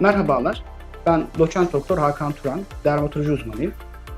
Merhabalar, ben doçent doktor Hakan Turan, dermatoloji uzmanıyım.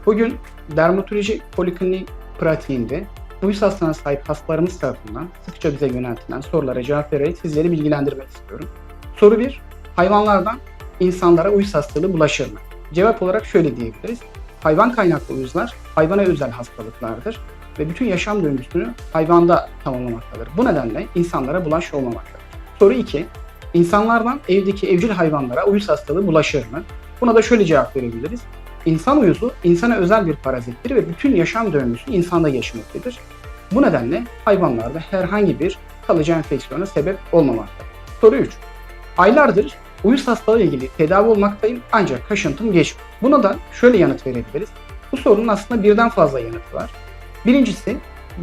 Bugün dermatoloji poliklinik pratiğinde uyuz hastalığına sahip hastalarımız tarafından sıkça bize yöneltilen sorulara cevap vererek sizleri bilgilendirmek istiyorum. Soru 1. Hayvanlardan insanlara uyuz hastalığı bulaşır mı? Cevap olarak şöyle diyebiliriz. Hayvan kaynaklı uyuzlar hayvana özel hastalıklardır ve bütün yaşam döngüsünü hayvanda tamamlamaktadır. Bu nedenle insanlara bulaş olmamaktadır. Soru 2. İnsanlardan evdeki evcil hayvanlara uyuz hastalığı bulaşır mı? Buna da şöyle cevap verebiliriz. İnsan uyuzu insana özel bir parazittir ve bütün yaşam döngüsü insanda geçmektedir. Bu nedenle hayvanlarda herhangi bir kalıcı enfeksiyona sebep olmamaktadır. Soru 3. Aylardır uyuz hastalığı ile ilgili tedavi olmaktayım ancak kaşıntım geçmiyor. Buna da şöyle yanıt verebiliriz. Bu sorunun aslında birden fazla yanıtı var. Birincisi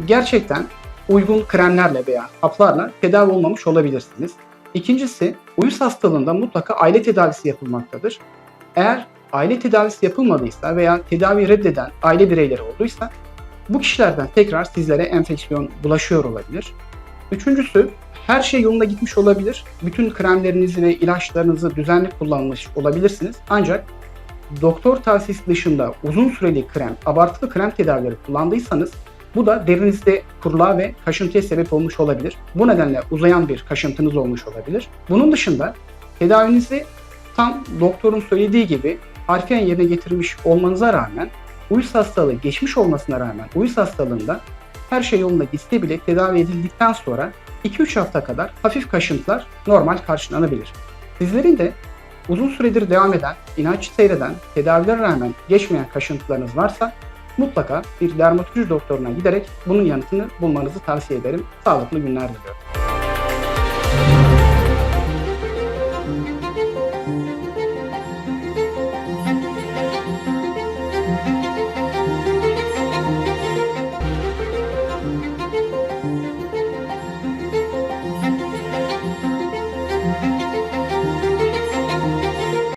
gerçekten uygun kremlerle veya haplarla tedavi olmamış olabilirsiniz. İkincisi uyuz hastalığında mutlaka aile tedavisi yapılmaktadır. Eğer aile tedavisi yapılmadıysa veya tedavi reddeden aile bireyleri olduysa bu kişilerden tekrar sizlere enfeksiyon bulaşıyor olabilir. Üçüncüsü her şey yolunda gitmiş olabilir. Bütün kremlerinizi ve ilaçlarınızı düzenli kullanmış olabilirsiniz. Ancak doktor tavsiyesi dışında uzun süreli krem, abartılı krem tedavileri kullandıysanız bu da derinizde kuruluğa ve kaşıntıya sebep olmuş olabilir. Bu nedenle uzayan bir kaşıntınız olmuş olabilir. Bunun dışında tedavinizi tam doktorun söylediği gibi harfiyen yerine getirmiş olmanıza rağmen uyuz hastalığı geçmiş olmasına rağmen uyuz hastalığında her şey yolunda gitse bile tedavi edildikten sonra 2-3 hafta kadar hafif kaşıntılar normal karşılanabilir. Sizlerin de uzun süredir devam eden, inatçı seyreden, tedavilere rağmen geçmeyen kaşıntılarınız varsa mutlaka bir dermatoloji doktoruna giderek bunun yanıtını bulmanızı tavsiye ederim. Sağlıklı günler diliyorum.